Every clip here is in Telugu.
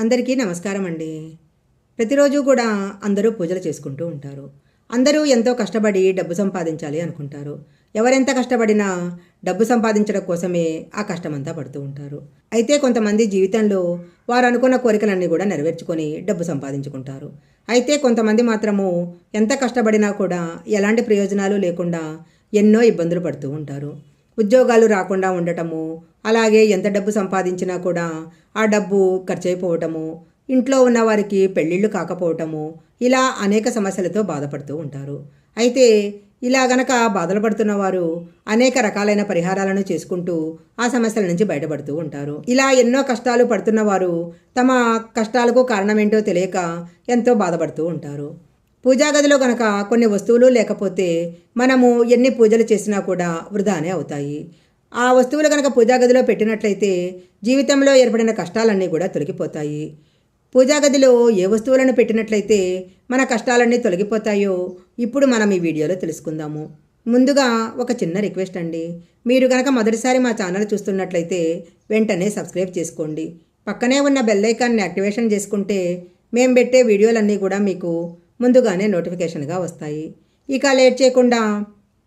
అందరికీ నమస్కారం అండి. ప్రతిరోజు కూడా అందరూ పూజలు చేసుకుంటూ ఉంటారు. అందరూ ఎంతో కష్టపడి డబ్బు సంపాదించాలి అనుకుంటారు. ఎవరెంత కష్టపడినా డబ్బు సంపాదించడం కోసమే ఆ కష్టమంతా పడుతూ ఉంటారు. అయితే కొంతమంది జీవితంలో వారు అనుకున్న కోరికలన్నీ కూడా నెరవేర్చుకొని డబ్బు సంపాదించుకుంటారు. అయితే కొంతమంది మాత్రము ఎంత కష్టపడినా కూడా ఎలాంటి ప్రయోజనాలు లేకుండా ఎన్నో ఇబ్బందులు పడుతూ ఉంటారు. ఉద్యోగాలు రాకుండా ఉండటము అలాగే ఎంత డబ్బు సంపాదించినా కూడా ఆ డబ్బు ఖర్చు అయిపోవటము ఇంట్లో ఉన్న వారికి పెళ్ళిళ్ళు కాకపోవటము ఇలా అనేక సమస్యలతో బాధపడుతూ ఉంటారు. అయితే ఇలా గనక బాధలు పడుతున్న వారు అనేక రకాలైన పరిహారాలను చేసుకుంటూ ఆ సమస్యల నుంచి బయటపడుతూ ఉంటారు. ఇలా ఎన్నో కష్టాలు పడుతున్న వారు తమ కష్టాలకు కారణమేంటో తెలియక ఎంతో బాధపడుతూ ఉంటారు. పూజా గదిలో గనక కొన్ని వస్తువులు లేకపోతే మనము ఎన్ని పూజలు చేసినా కూడా వృధానే అవుతాయి. ఆ వస్తువులు కనుక పూజా గదిలో పెట్టినట్లయితే జీవితంలో ఏర్పడిన కష్టాలన్నీ కూడా తొలగిపోతాయి. పూజా గదిలో ఏ వస్తువులను పెట్టినట్లయితే మన కష్టాలన్నీ తొలగిపోతాయో ఇప్పుడు మనం ఈ వీడియోలో తెలుసుకుందాము. ముందుగా ఒక చిన్న రిక్వెస్ట్ అండి. మీరు కనుక మొదటిసారి మా ఛానల్ చూస్తున్నట్లయితే వెంటనే సబ్స్క్రైబ్ చేసుకోండి. పక్కనే ఉన్న బెల్ ఐకాన్ని యాక్టివేషన్ చేసుకుంటే మేము పెట్టే వీడియోలన్నీ కూడా మీకు ముందుగానే నోటిఫికేషన్గా వస్తాయి. ఇక లేట్ చేయకుండా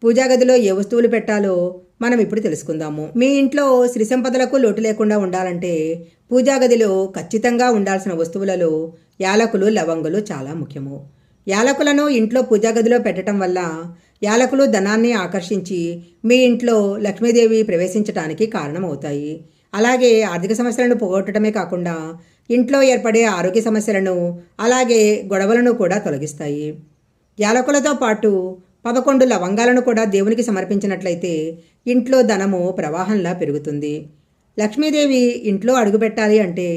పూజా గదిలో ఏ వస్తువులు పెట్టాలో మనం ఇప్పుడు తెలుసుకుందాము. మీ ఇంట్లో శ్రీ సంపదలకు లోటు లేకుండా ఉండాలంటే పూజా గదిలో ఖచ్చితంగా ఉండాల్సిన వస్తువులలో యాలకులు లవంగులు చాలా ముఖ్యము. యాలకులను ఇంట్లో పూజా గదిలో పెట్టడం వల్ల యాలకులు ధనాన్ని ఆకర్షించి మీ ఇంట్లో లక్ష్మీదేవి ప్రవేశించడానికి కారణమవుతాయి. అలాగే ఆర్థిక సమస్యలను పోగొట్టడమే కాకుండా ఇంట్లో ఏర్పడే ఆరోగ్య సమస్యలను అలాగే గొడవలను కూడా తొలగిస్తాయి. యాలకులతో పాటు పదకొండు లవంగాలను కూడా దేవునికి సమర్పించినట్లయితే ఇంట్లో ధనము ప్రవాహంలా పెరుగుతుంది. లక్ష్మీదేవి ఇంట్లో అడుగుపెట్టాలి అంటే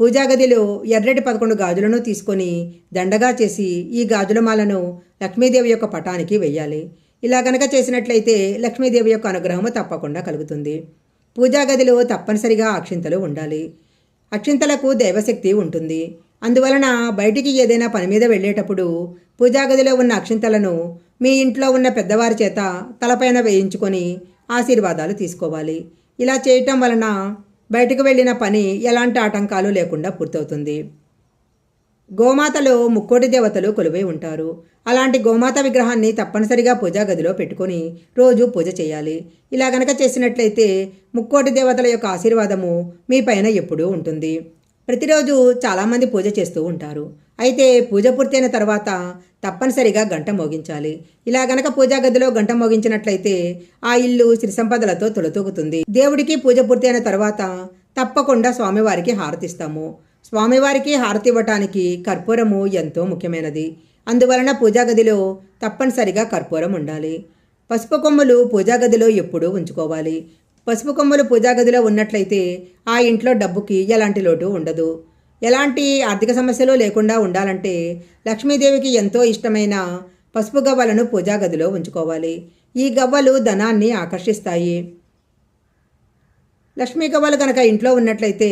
పూజా గదిలో ఎర్రటి పదకొండు గాజులను తీసుకొని దండగా చేసి ఈ గాజుల మాలను లక్ష్మీదేవి యొక్క పటానికి వెయ్యాలి ఇలా గనక చేసినట్లయితే లక్ష్మీదేవి యొక్క అనుగ్రహము తప్పకుండా కలుగుతుంది. పూజా గదిలో తప్పనిసరిగా అక్షింతలు ఉండాలి. అక్షింతలకు దైవశక్తి ఉంటుంది. అందువలన బయటికి ఏదైనా పని మీద వెళ్ళేటప్పుడు పూజాగదిలో ఉన్న అక్షింతలను మీ ఇంట్లో ఉన్న పెద్దవారి చేత తలపైన వేయించుకొని ఆశీర్వాదాలు తీసుకోవాలి. ఇలా చేయటం వలన బయటకు వెళ్ళిన పని ఎలాంటి ఆటంకాలు లేకుండా పూర్తవుతుంది. గోమాతలో ముక్కోటి దేవతలు కొలువై ఉంటారు. అలాంటి గోమాత విగ్రహాన్ని తప్పనిసరిగా పూజా గదిలో పెట్టుకొని రోజు పూజ చేయాలి. ఇలా గనక చేసినట్లయితే ముక్కోటి దేవతల యొక్క ఆశీర్వాదము మీ పైన ఎప్పుడూ ఉంటుంది. ప్రతిరోజు చాలామంది పూజ చేస్తూ ఉంటారు. అయితే పూజ పూర్తయిన తర్వాత తప్పనిసరిగా గంట మోగించాలి. ఇలా గనక పూజా గదిలో గంట మోగించినట్లయితే ఆ ఇల్లు శ్రీ సంపదలతో తొలతూగుతుంది. దేవుడికి పూజ పూర్తయిన తర్వాత తప్పకుండా స్వామివారికి హారతిస్తాము. స్వామివారికి హారతి ఇవ్వటానికి కర్పూరము ఎంతో ముఖ్యమైనది. అందువలన పూజా గదిలో తప్పనిసరిగా కర్పూరం ఉండాలి. పసుపు కొమ్ములు పూజా గదిలో ఎప్పుడూ ఉంచుకోవాలి. పసుపు కొమ్ములు పూజా గదిలో ఉన్నట్లయితే ఆ ఇంట్లో డబ్బుకి ఎలాంటి లోటు ఉండదు. ఎలాంటి ఆర్థిక సమస్యలు లేకుండా ఉండాలంటే లక్ష్మీదేవికి ఎంతో ఇష్టమైన పసుపు గవ్వలను పూజా గదిలో ఉంచుకోవాలి. ఈ గవ్వలు ధనాన్ని ఆకర్షిస్తాయి. లక్ష్మీ గవ్వలు కనుక ఇంట్లో ఉన్నట్లయితే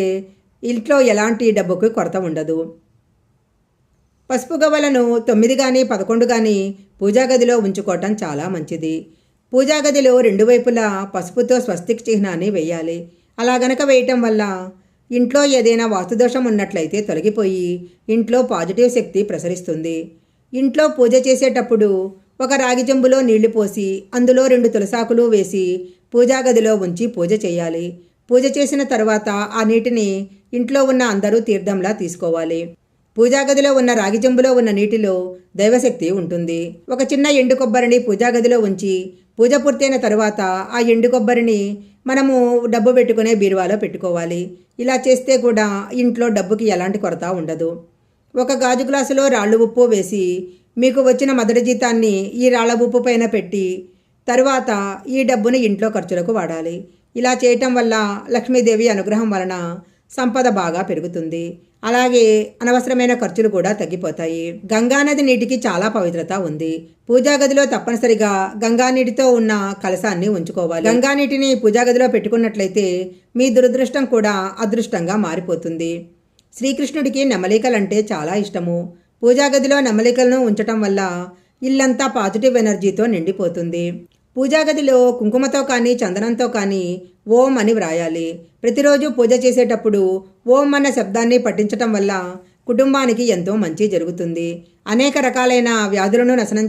ఇంట్లో ఎలాంటి డబ్బుకు కొరత ఉండదు. పసుపు గవ్వలను తొమ్మిది కానీ పదకొండు కానీ పూజా గదిలో ఉంచుకోవటం చాలా మంచిది. పూజా గదిలో రెండు వైపులా పసుపుతో స్వస్తిక్ చిహ్నాన్ని వేయాలి. అలా గనక వేయటం వల్ల ఇంట్లో ఏదైనా వాస్తుదోషం ఉన్నట్లయితే తొలగిపోయి ఇంట్లో పాజిటివ్ శక్తి ప్రసరిస్తుంది. ఇంట్లో పూజ చేసేటప్పుడు ఒక రాగి చెంబులో నీళ్ళు పోసి అందులో రెండు తులసాకులు వేసి పూజా గదిలో ఉంచి పూజ చేయాలి. పూజ చేసిన తర్వాత ఆ నీటిని ఇంట్లో ఉన్న అందరూ తీర్థంలా తీసుకోవాలి. పూజా గదిలో ఉన్న రాగి చెంబులో ఉన్న నీటిలో దైవశక్తి ఉంటుంది. ఒక చిన్న ఎండు కొబ్బరిని పూజా గదిలో ఉంచి పూజ పూర్తయిన తర్వాత ఆ ఎండు కొబ్బరిని మనము డబ్బు పెట్టుకునే బీరువాలో పెట్టుకోవాలి. ఇలా చేస్తే కూడా ఇంట్లో డబ్బుకి ఎలాంటి కొరత ఉండదు. ఒక గాజు గ్లాసులో రాళ్ళు ఉప్పు వేసి మీకు వచ్చిన మొదటి జీతాన్ని ఈ రాళ్ళ ఉప్పు పైన పెట్టి తరువాత ఈ డబ్బుని ఇంట్లో ఖర్చులకు వాడాలి. ఇలా చేయటం వల్ల లక్ష్మీదేవి అనుగ్రహం వలన సంపద బాగా పెరుగుతుంది. అలాగే అనవసరమైన ఖర్చులు కూడా తగ్గిపోతాయి. గంగానది నీటికి చాలా పవిత్రత ఉంది. పూజా గదిలో తప్పనిసరిగా గంగా నీటితో ఉన్న కలసాన్ని ఉంచుకోవాలి. గంగా నీటిని పూజా గదిలో పెట్టుకున్నట్లయితే మీ దురదృష్టం కూడా అదృష్టంగా మారిపోతుంది. శ్రీకృష్ణుడికి నెమలికలంటే చాలా ఇష్టము. పూజా గదిలో నెమలికలను ఉంచటం వల్ల ఇల్లంతా పాజిటివ్ ఎనర్జీతో నిండిపోతుంది. పూజా గదిలో కుంకుమతో కానీ చందనంతో కానీ ఓం అని వ్రాయాలి. ప్రతిరోజు పూజ చేసేటప్పుడు ఓం అన్న శబ్దాన్ని పఠించటం వల్ల కుటుంబానికి ఎంతో మంచి జరుగుతుంది. అనేక రకాలైన వ్యాధులను నశనం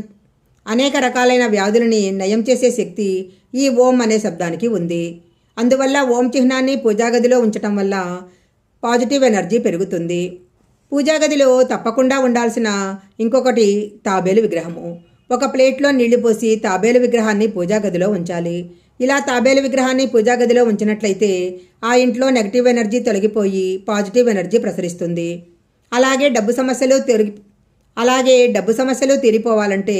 అనేక రకాలైన వ్యాధులని నయం చేసే శక్తి ఈ ఓం అనే శబ్దానికి ఉంది. అందువల్ల ఓం చిహ్నాన్ని పూజా గదిలో ఉంచటం వల్ల పాజిటివ్ ఎనర్జీ పెరుగుతుంది. పూజా గదిలో తప్పకుండా ఉండాల్సిన ఇంకొకటి తాబేలు విగ్రహము. ఒక ప్లేట్లో నీళ్ళు పోసి తాబేలు విగ్రహాన్ని పూజా గదిలో ఉంచాలి. ఇలా తాబేలు విగ్రహాన్ని పూజా గదిలో ఉంచినట్లయితే ఆ ఇంట్లో నెగిటివ్ ఎనర్జీ తొలగిపోయి పాజిటివ్ ఎనర్జీ ప్రసరిస్తుంది. అలాగే డబ్బు సమస్యలు తిరిగి అలాగే డబ్బు సమస్యలు తీరిపోవాలంటే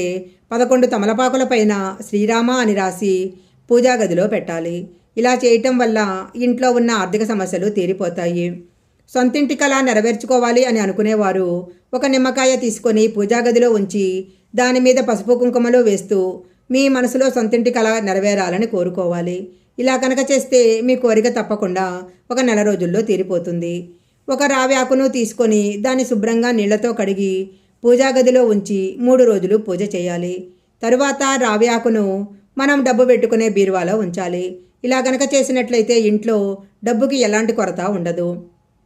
పదకొండు తమలపాకుల పైన శ్రీరామ అని రాసి పూజా గదిలో పెట్టాలి. ఇలా చేయటం వల్ల ఇంట్లో ఉన్న ఆర్థిక సమస్యలు తీరిపోతాయి. సొంతింటి కళ నెరవేర్చుకోవాలి అని అనుకునేవారు ఒక నిమ్మకాయ తీసుకొని పూజా గదిలో ఉంచి దాని మీద పసుపు కుంకుమలు వేస్తూ మీ మనసులో సొంతింటి కళ నెరవేరాలని కోరుకోవాలి. ఇలా కనుక చేస్తే మీ కోరిక తప్పకుండా ఒక నెల రోజుల్లో తీరిపోతుంది. ఒక రావి ఆకును తీసుకొని దాన్ని శుభ్రంగా నీళ్ళతో కడిగి పూజా గదిలో ఉంచి మూడు రోజులు పూజ చేయాలి. తరువాత రావి ఆకును మనం డబ్బు పెట్టుకునే బీరువాలో ఉంచాలి. ఇలా గనక చేసినట్లయితే ఇంట్లో డబ్బుకి ఎలాంటి కొరత ఉండదు.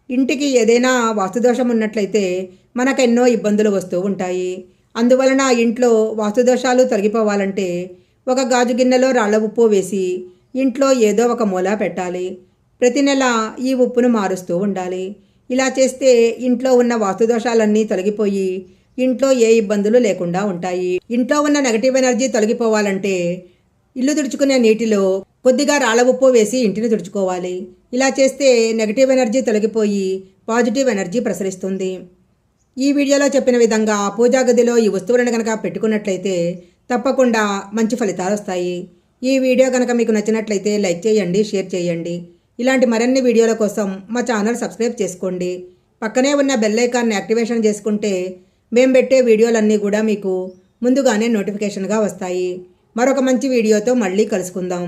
ఇంటికి ఏదైనా వాస్తుదోషం ఉన్నట్లయితే మనకెన్నో ఇబ్బందులు వస్తూ ఉంటాయి. అందువలన ఇంట్లో వాస్తుదోషాలు తొలగిపోవాలంటే ఒక గాజు గిన్నెలో రాళ్ళ ఉప్పు వేసి ఇంట్లో ఏదో ఒక మూల పెట్టాలి. ప్రతి నెల ఈ ఉప్పును మారుస్తూ ఉండాలి. ఇలా చేస్తే ఇంట్లో ఉన్న వాస్తుదోషాలన్నీ తొలగిపోయి ఇంట్లో ఏ ఇబ్బందులు లేకుండా ఉంటాయి. ఇంట్లో ఉన్న నెగటివ్ ఎనర్జీ తొలగిపోవాలంటే ఇల్లు తుడుచుకునే నీటిలో కొద్దిగా రాళ్ళ ఉప్పు వేసి ఇంటిని తుడుచుకోవాలి. ఇలా చేస్తే నెగటివ్ ఎనర్జీ తొలగిపోయి పాజిటివ్ ఎనర్జీ ప్రసరిస్తుంది. ఈ వీడియోలో చెప్పిన విధంగా పూజా గదిలో ఈ వస్తువులను కనుక పెట్టుకున్నట్లయితే తప్పకుండా మంచి ఫలితాలు వస్తాయి. ఈ వీడియో కనుక మీకు నచ్చినట్లయితే లైక్ చేయండి షేర్ చేయండి. ఇలాంటి మరిన్ని వీడియోల కోసం మా ఛానల్ సబ్స్క్రైబ్ చేసుకోండి. పక్కనే ఉన్న బెల్ ఐకాన్ని యాక్టివేషన్ చేసుకుంటే మేము పెట్టే వీడియోలన్నీ కూడా మీకు ముందుగానే నోటిఫికేషన్గా వస్తాయి. మరొక మంచి వీడియోతో మళ్ళీ కలుసుకుందాం.